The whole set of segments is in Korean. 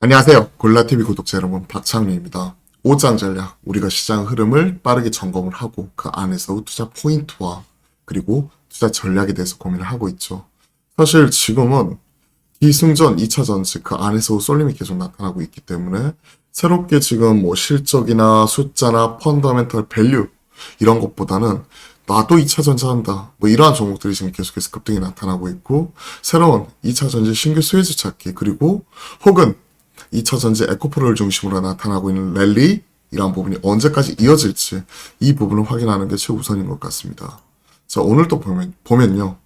안녕하세요. 골라TV 구독자 여러분, 박창민입니다. 5장 전략, 우리가 시장 흐름을 빠르게 점검을 하고 그 안에서 투자 포인트와 그리고 투자 전략에 대해서 고민을 하고 있죠. 사실 지금은 기승전 2차 전지 그 안에서 쏠림이 계속 나타나고 있기 때문에 새롭게 지금 뭐 실적이나 숫자나 펀더멘털 밸류 이런 것보다는 나도 2차 전지 한다. 뭐 이러한 종목들이 지금 계속해서 급등이 나타나고 있고 새로운 2차 전지 신규 수혜주 찾기 그리고 혹은 2차 전지 에코프로를 중심으로 나타나고 있는 랠리 이러한 부분이 언제까지 이어질지 이 부분을 확인하는 게 최우선인 것 같습니다. 자 오늘 또 보면, 보면요.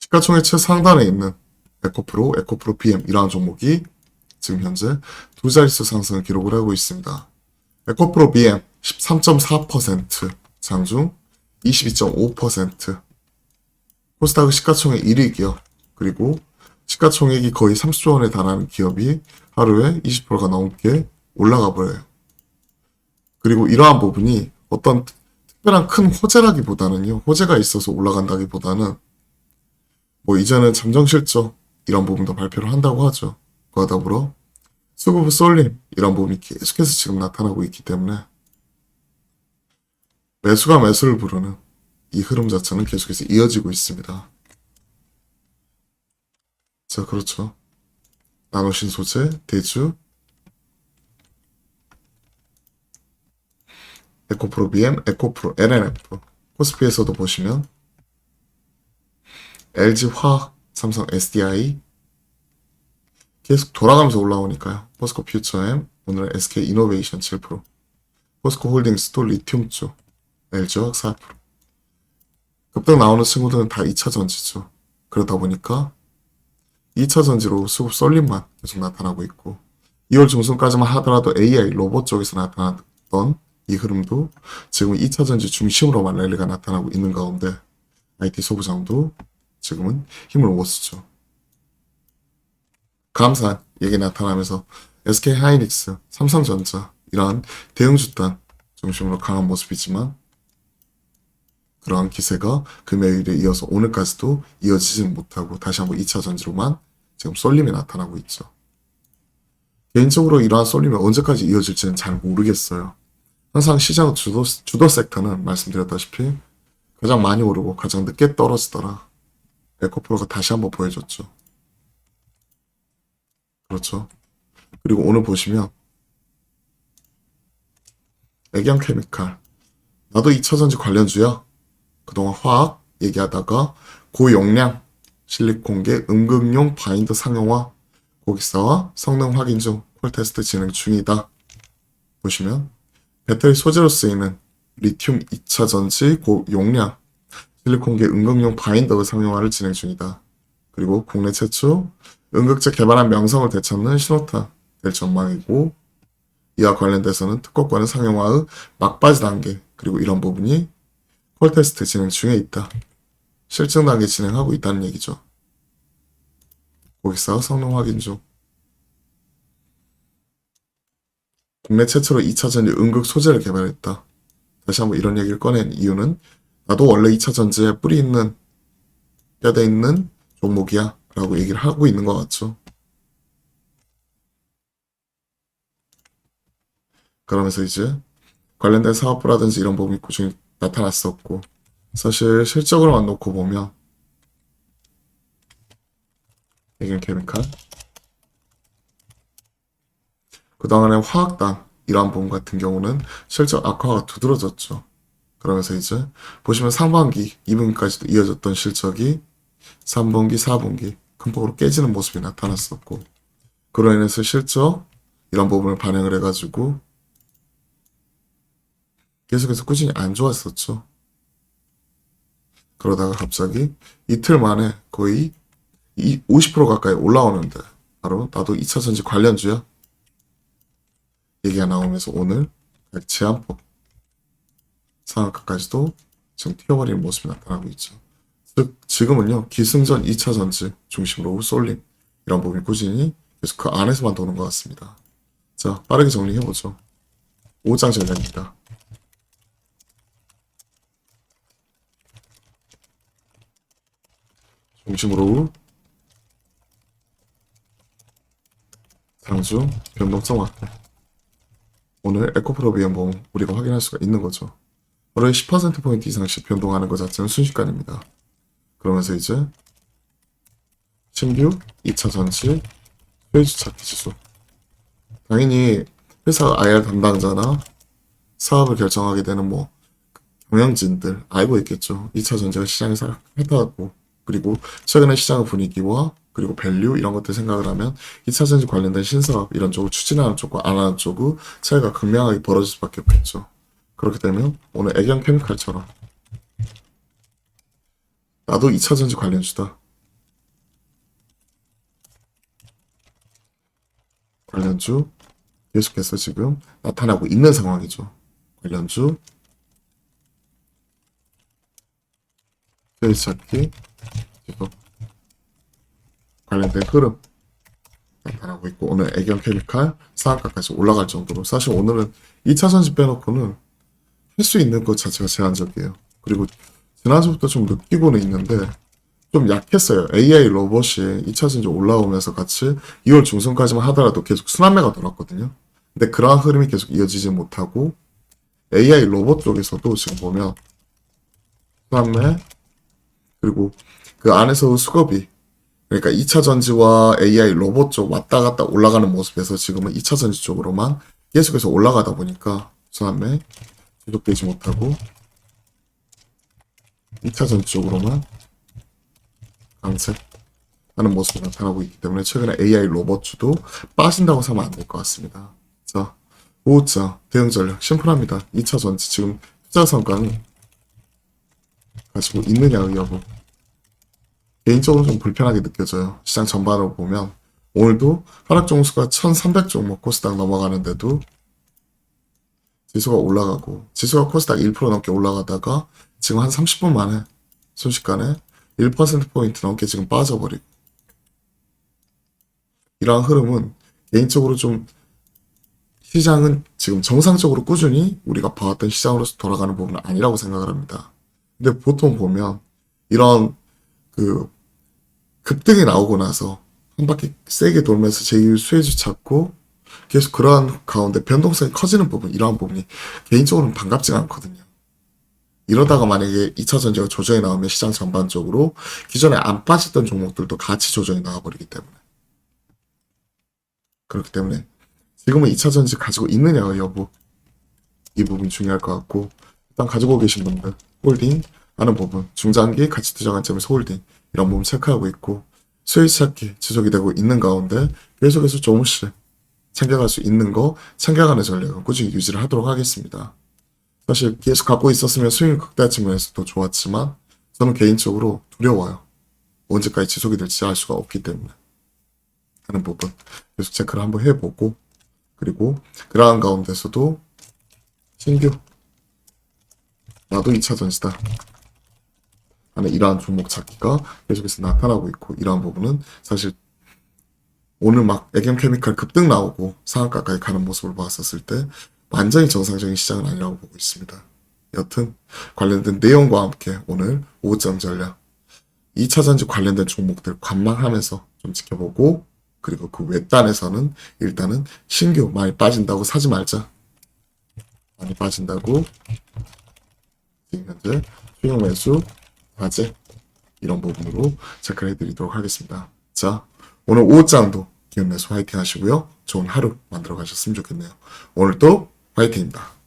시가총액 최상단에 있는 에코프로, 에코프로 BM 이러한 종목이 지금 현재 두 자릿수 상승을 기록을 하고 있습니다. 에코프로 BM 13.4% 장중 22.5% 코스닥 시가총액 1위 기업 그리고 시가총액이 거의 30조 원에 달하는 기업이 하루에 20%가 넘게 올라가 버려요. 그리고 이러한 부분이 어떤 특- 특별한 큰 호재라기보다는요, 호재가 있어서 올라간다기보다는 뭐 이제는 잠정 실적 이런 부분도 발표를 한다고 하죠. 그와 더불어 수급 쏠림 이런 부분이 계속해서 지금 나타나고 있기 때문에 매수가 매수를 부르는 이 흐름 자체는 계속해서 이어지고 있습니다. 자, 그렇죠. 나노신 소재, 대주, 에코프로 BM, 에코프로 LNF, 코스피에서도 보시면 LG 화학, 삼성 SDI 계속 돌아가면서 올라오니까요. 포스코 퓨처엠, 오늘은 SK 이노베이션 7%, 포스코 홀딩스도 리튬 쪽, LG 화학 4%. 급등 나오는 친구들은 다 2차 전지죠. 그러다 보니까 2차 전지로 수급 쏠림만 계속 나타나고 있고 2월 중순까지만 하더라도 AI 로봇 쪽에서 나타났던 이 흐름도 지금 2차 전지 중심으로만 랠리가 나타나고 있는 가운데 IT 소부장도 지금은 힘을 못 쓰죠. 감산 얘기 나타나면서 SK 하이닉스, 삼성전자 이러한 대형 주단 중심으로 강한 모습이지만 그러한 기세가 금요일에 이어서 오늘까지도 이어지진 못하고 다시 한번 2차 전지로만 지금 쏠림이 나타나고 있죠. 개인적으로 이러한 쏠림이 언제까지 이어질지는 잘 모르겠어요. 항상 시장 주도, 주도 섹터는 말씀드렸다시피 가장 많이 오르고 가장 늦게 떨어지더라. 에코프로가 다시 한번 보여줬죠. 그렇죠. 그리고 오늘 보시면 애경 케미칼 나도 2차전지 관련주야. 그동안 화학 얘기하다가 고용량 실리콘계 응급용 바인더 상용화 고객사와 성능 확인 중 콜테스트 진행 중이다. 보시면 배터리 소재로 쓰이는 리튬 2차 전지 고용량 실리콘계 응급용 바인더 상용화를 진행 중이다. 그리고 국내 최초 응급제 개발한 명성을 되찾는 신호탄 될 전망이고 이와 관련돼서는 특허권의 상용화의 막바지 단계 그리고 이런 부분이 콜 테스트 진행 중에 있다. 실증 단계 진행하고 있다는 얘기죠. 고객사 성능 확인 중. 국내 최초로 2차 전지 응급 소재를 개발했다. 다시 한번 이런 얘기를 꺼낸 이유는 나도 원래 2차 전지에 뿌리 있는 뼈대 있는 종목이야 라고 얘기를 하고 있는 것 같죠. 그러면서 이제 관련된 사업부라든지 이런 부분이 꾸준히 나타났었고 사실 실적으로만 놓고 보면 이게 케미칼 그동안에 화학단 이러한 부분 같은 경우는 실적 악화가 두드러졌죠. 그러면서 이제 보시면 상반기 2분기까지도 이어졌던 실적이 3분기, 4분기 큰 폭으로 깨지는 모습이 나타났었고 그로 인해서 실적 이런 부분을 반영을 해가지고 계속해서 꾸준히 안 좋았었죠. 그러다가 갑자기 이틀 만에 거의 이50% 가까이 올라오는데 바로 나도 2차 전지 관련주야. 얘기가 나오면서 오늘 제한폭 상한가까지도 지금 튀어버리는 모습이 나타나고 있죠. 즉 지금은요 기승전 2차 전지 중심으로 쏠림 이런 부분이 꾸준히 계속 그 안에서만 도는 것 같습니다. 자 빠르게 정리해보죠. 5장 전략입니다. 중심으로 관련주 변동성 확대. 오늘 에코프로비엠 보험 우리가 확인할 수가 있는 거죠. 하루에 10%포인트 이상씩 변동하는 것 자체는 순식간입니다. 그러면서 이제 신규 2차 전지 회주 찾기 지수. 당연히 회사 IR 담당자나 사업을 결정하게 되는 뭐 경영진들 알고 있겠죠. 2차 전지가 시장에서 핫하고 그리고 최근의 시장 분위기와 그리고 밸류 이런 것들 생각을 하면 2차 전지 관련된 신사업 이런 쪽을 추진하는 쪽과 안 하는 쪽의 차이가 극명하게 벌어질 수밖에 없겠죠. 그렇기 때문에 오늘 애경 케미칼처럼 나도 2차 전지 관련주다. 관련주 계속해서 지금 나타나고 있는 상황이죠. 관련주 페이지 찾기 계속 관련된 흐름 나타나고 있고 오늘 애경 케미칼 상한가까지 올라갈 정도로 사실 오늘은 2차 전지 빼놓고는 할 수 있는 것 자체가 제한적이에요. 그리고 지난주부터 좀 느끼고는 있는데 좀 약했어요. AI 로봇이 2차 전지 올라오면서 같이 2월 중순까지만 하더라도 계속 순환매가 돌았거든요. 근데 그러한 흐름이 계속 이어지지 못하고 AI 로봇 쪽에서도 지금 보면 순환매 그리고 그 안에서 수급이 그러니까 2차 전지와 AI 로봇 쪽 왔다 갔다 올라가는 모습에서 지금은 2차 전지 쪽으로만 계속해서 올라가다 보니까 순환매 지속되지 못하고 2차 전지 쪽으로만 강세하는 모습이 나타나고 있기 때문에 최근에 AI 로봇주도 빠진다고 하면 안 될 것 같습니다. 자, 5자 대응 전략 심플합니다. 2차 전지 지금 투자 성과는 가지고 있느냐 의 여부. 개인적으로 좀 불편하게 느껴져요. 시장 전반으로 보면 오늘도 하락 종수가 1300 종목 코스닥 넘어가는데도 지수가 올라가고 지수가 코스닥 1% 넘게 올라가다가 지금 한 30분 만에 순식간에 1%포인트 넘게 지금 빠져버리고 이러한 흐름은 개인적으로 좀 시장은 지금 정상적으로 꾸준히 우리가 봐왔던 시장으로서 돌아가는 부분은 아니라고 생각을 합니다. 근데 보통 보면 이런 그 급등이 나오고 나서 한 바퀴 세게 돌면서 제2 수혜주 찾고 계속 그러한 가운데 변동성이 커지는 부분, 이러한 부분이 개인적으로는 반갑지가 않거든요. 이러다가 만약에 2차 전지가 조정이 나오면 시장 전반적으로 기존에 안 빠졌던 종목들도 같이 조정이 나와버리기 때문에. 그렇기 때문에 지금은 2차 전지 가지고 있느냐의 여부, 이 부분이 중요할 것 같고, 일단 가지고 계신 분들, 홀딩 하는 부분, 중장기 가치 투자 관점에서 홀딩, 이런 부분 체크하고 있고, 수익 찾기 지속이 되고 있는 가운데 계속해서 조금씩 챙겨갈 수 있는 거 챙겨가는 전략은 꾸준히 유지를 하도록 하겠습니다. 사실 계속 갖고 있었으면 수익 극대 측면에서 더 좋았지만 저는 개인적으로 두려워요. 언제까지 지속이 될지 알 수가 없기 때문에 하는 부분 계속 체크를 한번 해보고 그리고 그러한 가운데서도 신규 나도 2차 전시다 하는 이러한 종목 찾기가 계속해서 나타나고 있고 이러한 부분은 사실 오늘 막 애경 케미칼 급등 나오고 상한가까지 가는 모습을 봤었을 때 완전히 정상적인 시장은 아니라고 보고 있습니다. 여튼 관련된 내용과 함께 오늘 5점 전략 2차 전지 관련된 종목들 관망하면서 좀 지켜보고 그리고 그 외단에서는 일단은 신규 많이 빠진다고 사지 말자. 많이 빠진다고 현재 수용 매수 과제 이런 부분으로 체크를 해드리도록 하겠습니다. 자 오늘 5장도 기운 내서 화이팅 하시고요. 좋은 하루 만들어 가셨으면 좋겠네요. 오늘도 화이팅입니다.